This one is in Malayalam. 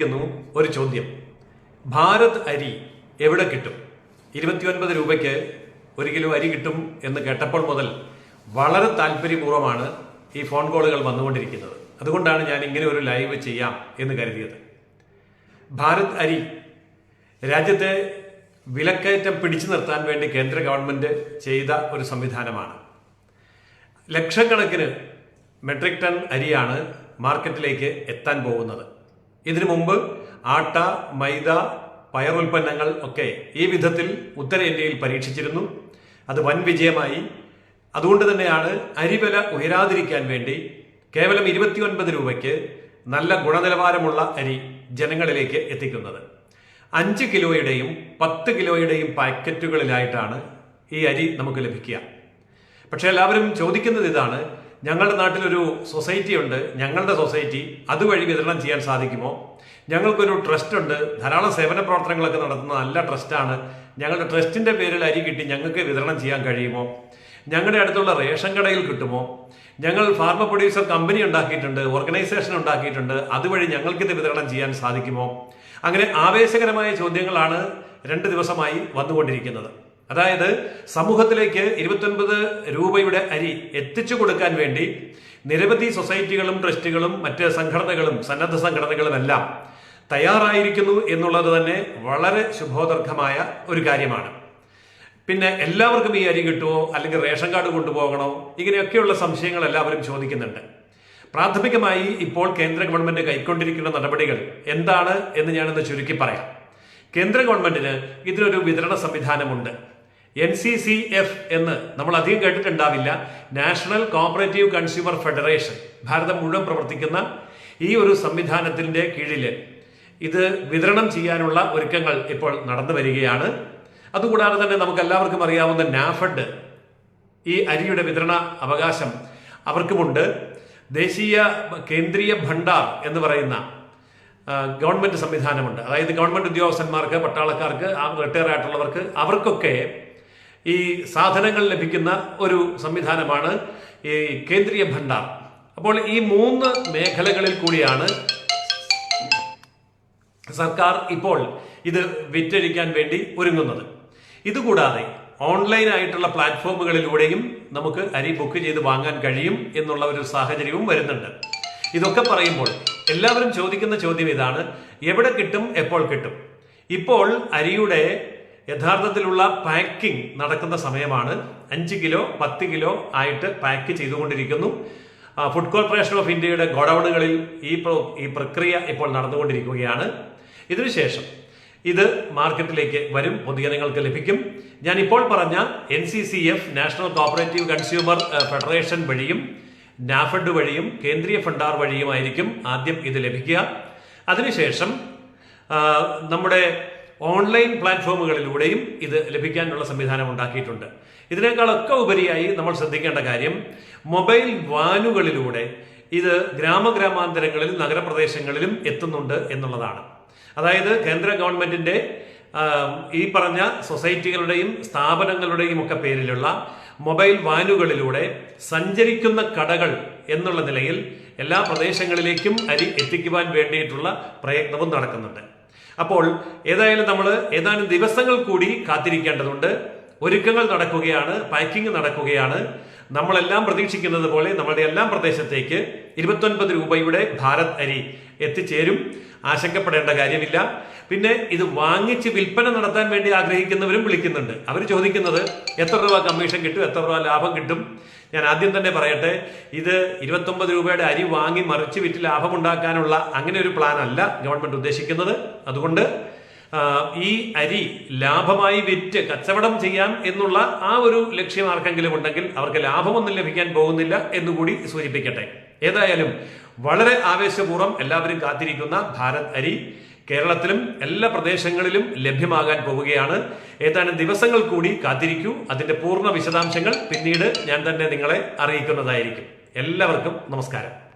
ക്കുന്നു ഒരു ചോദ്യം. ഭാരത് അരി എവിടെ കിട്ടും? ഇരുപത്തിയൊൻപത് രൂപയ്ക്ക് ഒരു കിലോ അരി കിട്ടും എന്ന് കേട്ടപ്പോൾ മുതൽ വളരെ താല്പര്യപൂർവമാണ് ഈ ഫോൺ കോളുകൾ വന്നുകൊണ്ടിരിക്കുന്നത്. അതുകൊണ്ടാണ് ഞാൻ ഇങ്ങനെ ഒരു ലൈവ് ചെയ്യാം എന്ന് കരുതിയത്. ഭാരത് അരി രാജ്യത്തെ വിലക്കയറ്റം പിടിച്ചു നിർത്താൻ വേണ്ടി കേന്ദ്ര ഗവൺമെന്റ് ചെയ്ത ഒരു സംവിധാനമാണ്. ലക്ഷക്കണക്കിന് മെട്രിക് ടൺ അരിയാണ് മാർക്കറ്റിലേക്ക് എത്താൻ പോകുന്നത്. ഇതിനു മുമ്പ് ആട്ട മൈദ പയറുൽപ്പന്നങ്ങൾ ഒക്കെ ഈ വിധത്തിൽ ഉത്തരേന്ത്യയിൽ പരീക്ഷിച്ചിരുന്നു. അത് വൻ വിജയമായി. അതുകൊണ്ട് തന്നെയാണ് അരിവില ഉയരാതിരിക്കാൻ വേണ്ടി കേവലം ഇരുപത്തിയൊൻപത് രൂപയ്ക്ക് നല്ല ഗുണനിലവാരമുള്ള അരി ജനങ്ങളിലേക്ക് എത്തിക്കുന്നത്. അഞ്ച് കിലോയുടെയും പത്ത് കിലോയുടെയും പാക്കറ്റുകളിലായിട്ടാണ് ഈ അരി നമുക്ക് ലഭിക്കുക. പക്ഷേ എല്ലാവരും ചോദിക്കുന്നത് ഇതാണ് ഞങ്ങളുടെ നാട്ടിലൊരു സൊസൈറ്റി ഉണ്ട് ഞങ്ങളുടെ സൊസൈറ്റി അതുവഴി വിതരണം ചെയ്യാൻ സാധിക്കുമോ? ഞങ്ങൾക്കൊരു ട്രസ്റ്റ് ഉണ്ട്. ധാരാളം സേവന പ്രവർത്തനങ്ങളൊക്കെ നടത്തുന്ന നല്ല ട്രസ്റ്റാണ് ഞങ്ങളുടെ ട്രസ്റ്റിന്റെ പേരിൽ അരി കിട്ടി ഞങ്ങൾക്ക് വിതരണം ചെയ്യാൻ കഴിയുമോ? ഞങ്ങളുടെ അടുത്തുള്ള റേഷൻ കടയിൽ കിട്ടുമോ? ഞങ്ങൾ ഫാർമ പ്രൊഡ്യൂസർ കമ്പനി ഉണ്ടാക്കിയിട്ടുണ്ട് ഓർഗനൈസേഷൻ ഉണ്ടാക്കിയിട്ടുണ്ട് അതുവഴി ഞങ്ങൾക്കിത് വിതരണം ചെയ്യാൻ സാധിക്കുമോ? അങ്ങനെ ആവേശകരമായ ചോദ്യങ്ങളാണ് രണ്ട് ദിവസമായി വന്നുകൊണ്ടിരിക്കുന്നത്. അതായത് സമൂഹത്തിലേക്ക് ഇരുപത്തൊൻപത് രൂപയുടെ അരി എത്തിച്ചു കൊടുക്കാൻ വേണ്ടി നിരവധി സൊസൈറ്റികളും ട്രസ്റ്റുകളും മറ്റ് സംഘടനകളും സന്നദ്ധ സംഘടനകളും എല്ലാം തയ്യാറായിരിക്കുന്നു എന്നുള്ളത് തന്നെ വളരെ ശുഭോദർഘമായ ഒരു കാര്യമാണ്. പിന്നെ എല്ലാവർക്കും ഈ അരി കിട്ടുമോ അല്ലെങ്കിൽ റേഷൻ കാർഡ് കൊണ്ടുപോകണോ? ഇങ്ങനെയൊക്കെയുള്ള സംശയങ്ങൾ എല്ലാവരും ചോദിക്കുന്നുണ്ട്. പ്രാഥമികമായി ഇപ്പോൾ കേന്ദ്ര ഗവൺമെന്റ് കൈക്കൊണ്ടിരിക്കുന്ന നടപടികൾ എന്താണ് എന്ന് ഞാനൊന്ന് ചുരുക്കി പറയാം. കേന്ദ്ര ഗവൺമെന്റിന് ഇതിനൊരു വിതരണ സംവിധാനമുണ്ട്. എൻ സി സി എഫ് എന്ന് നമ്മൾ അധികം കേട്ടിട്ടുണ്ടാവില്ല. നാഷണൽ കോപ്പറേറ്റീവ് കൺസ്യൂമർ ഫെഡറേഷൻ ഭാരതം മുഴുവൻ പ്രവർത്തിക്കുന്ന ഈ ഒരു സംവിധാനത്തിന്റെ കീഴിൽ ഇത് വിതരണം ചെയ്യാനുള്ള ഒരുക്കങ്ങൾ ഇപ്പോൾ നടന്നു വരികയാണ്. അതുകൂടാതെ തന്നെ നമുക്ക് എല്ലാവർക്കും അറിയാവുന്ന നാഫഡ് ഈ അരിയുടെ വിതരണ അവകാശം അവർക്കുമുണ്ട്. ദേശീയ കേന്ദ്രീയ ഭണ്ഡാർ എന്ന് പറയുന്ന ഗവൺമെന്റ് സംവിധാനമുണ്ട്. അതായത് ഗവൺമെന്റ് ഉദ്യോഗസ്ഥന്മാർക്ക് പട്ടാളക്കാർക്ക് റിട്ടയർ ആയിട്ടുള്ളവർക്ക് അവർക്കൊക്കെ ഈ സാധനങ്ങൾ ലഭിക്കുന്ന ഒരു സംവിധാനമാണ് ഈ കേന്ദ്രീയ ഭണ്ഡാർ. അപ്പോൾ ഈ മൂന്ന് മേഖലകളിൽ കൂടിയാണ് സർക്കാർ ഇപ്പോൾ ഇത് വിറ്റഴിക്കാൻ വേണ്ടി ഒരുങ്ങുന്നത്. ഇതുകൂടാതെ ഓൺലൈൻ ആയിട്ടുള്ള പ്ലാറ്റ്ഫോമുകളിലൂടെയും നമുക്ക് അരി ബുക്ക് ചെയ്ത് വാങ്ങാൻ കഴിയും എന്നുള്ള ഒരു സാഹചര്യവും വരുന്നുണ്ട്. ഇതൊക്കെ പറയുമ്പോൾ എല്ലാവരും ചോദിക്കുന്ന ചോദ്യം ഇതാണ് എവിടെ കിട്ടും എപ്പോൾ കിട്ടും? ഇപ്പോൾ അരിയുടെ യഥാർത്ഥത്തിലുള്ള പാക്കിംഗ് നടക്കുന്ന സമയമാണ്. അഞ്ച് കിലോ പത്ത് കിലോ ആയിട്ട് പാക്ക് ചെയ്തുകൊണ്ടിരിക്കുന്നു. ഫുഡ് കോർപ്പറേഷൻ ഓഫ് ഇന്ത്യയുടെ ഗോഡൌണുകളിൽ ഈ ഈ പ്രക്രിയ ഇപ്പോൾ നടന്നുകൊണ്ടിരിക്കുകയാണ്. ഇതിനുശേഷം ഇത് മാർക്കറ്റിലേക്ക് വരും പൊതുജനങ്ങൾക്ക് ലഭിക്കും. ഞാൻ ഇപ്പോൾ പറഞ്ഞ N C C F national cooperative consumer federation വഴിയും നാഫഡ് വഴിയും കേന്ദ്രീയ ഫണ്ടാർ വഴിയുമായിരിക്കും ആദ്യം ഇത് ലഭിക്കുക. അതിനുശേഷം നമ്മുടെ ഓൺലൈൻ പ്ലാറ്റ്ഫോമുകളിലൂടെയും ഇത് ലഭിക്കാനുള്ള സംവിധാനം ഉണ്ടാക്കിയിട്ടുണ്ട്. ഇതിനേക്കാളൊക്കെ ഉപരിയായി നമ്മൾ ശ്രദ്ധിക്കേണ്ട കാര്യം മൊബൈൽ വാനുകളിലൂടെ ഇത് ഗ്രാമഗ്രാമാന്തരങ്ങളിൽ നഗരപ്രദേശങ്ങളിലും എത്തുന്നുണ്ട് എന്നുള്ളതാണ്. അതായത് കേന്ദ്ര ഗവൺമെന്റിന്റെ ഈ പറഞ്ഞ സൊസൈറ്റികളുടെയും സ്ഥാപനങ്ങളുടെയും ഒക്കെ പേരിലുള്ള മൊബൈൽ വാനുകളിലൂടെ സഞ്ചരിക്കുന്ന കടകൾ എന്നുള്ള നിലയിൽ എല്ലാ പ്രദേശങ്ങളിലേക്കും അരി എത്തിക്കുവാൻ വേണ്ടിയിട്ടുള്ള പ്രയത്നവും നടക്കുന്നുണ്ട്. അപ്പോൾ ഏതായാലും നമ്മൾ ഏതാനും ദിവസങ്ങൾ കൂടി കാത്തിരിക്കേണ്ടതുണ്ട്. ഒരുക്കങ്ങൾ നടക്കുകയാണ് പാക്കിംഗ് നടക്കുകയാണ്. നമ്മളെല്ലാം പ്രതീക്ഷിക്കുന്നത് പോലെ നമ്മുടെ എല്ലാം പ്രദേശത്തേക്ക് ഇരുപത്തൊൻപത് രൂപയുടെ ഭാരത് അരി എത്തിച്ചേരും. ആശങ്കപ്പെടേണ്ട കാര്യമില്ല. പിന്നെ ഇത് വാങ്ങിച്ച് വിൽപ്പന നടത്താൻ വേണ്ടി ആഗ്രഹിക്കുന്നവരും വിളിക്കുന്നുണ്ട്. അവർ ചോദിക്കുന്നത് എത്ര രൂപ കമ്മീഷൻ കിട്ടും എത്ര രൂപ ലാഭം കിട്ടും? ഞാൻ ആദ്യം തന്നെ പറയട്ടെ ഇത് ഇരുപത്തൊമ്പത് രൂപയുടെ അരി വാങ്ങി മറിച്ച് വിറ്റ് ലാഭമുണ്ടാക്കാനുള്ള അങ്ങനെ ഒരു പ്ലാൻ അല്ല ഗവൺമെന്റ് ഉദ്ദേശിക്കുന്നത്. അതുകൊണ്ട് ഈ അരി ലാഭമായി വിറ്റ് കച്ചവടം ചെയ്യാം എന്നുള്ള ആ ഒരു ലക്ഷ്യം ആർക്കെങ്കിലും ഉണ്ടെങ്കിൽ അവർക്ക് ലാഭമൊന്നും ലഭിക്കാൻ പോകുന്നില്ല എന്നുകൂടി സൂചിപ്പിക്കട്ടെ. ഏതായാലും വളരെ ആവേശപൂർവം എല്ലാവരും കാത്തിരിക്കുന്ന ഭാരത് അരി കേരളത്തിലും എല്ലാ പ്രദേശങ്ങളിലും ലഭ്യമാകാൻ പോവുകയാണ്. ഏതാനും ദിവസങ്ങൾ കൂടി കാത്തിരിക്കൂ. അതിന്റെ പൂർണ വിശദാംശങ്ങൾ പിന്നീട് ഞാൻ തന്നെ നിങ്ങളെ അറിയിക്കുന്നതായിരിക്കും. എല്ലാവർക്കും നമസ്കാരം.